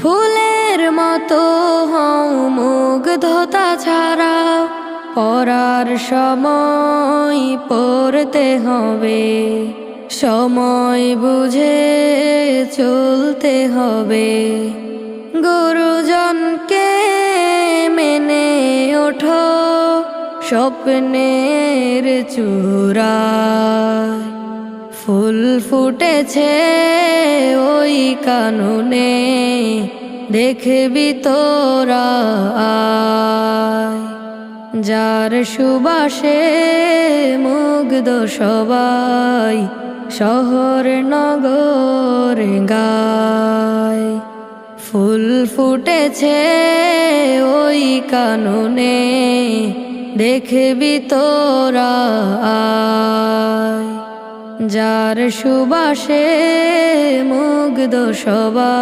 ফুলের মতো হও মুগ্ধতা ছাড়া পড়ার সময় পড়তে হবে, সময় বুঝে চলতে হবে। গুরুজনকে মেনে ওঠো, স্বপ্নের চূড়ায় ফুল ফুটেছে ওই কানুনে, দেখবি তোরা। যার সুবাসে মুগ্ধ সবাই শহর নগর গায় ফুল ফুটেছে ওই কানুনে, দেখবি তোরা। যার সুবাসে মুগ্ধ সবাই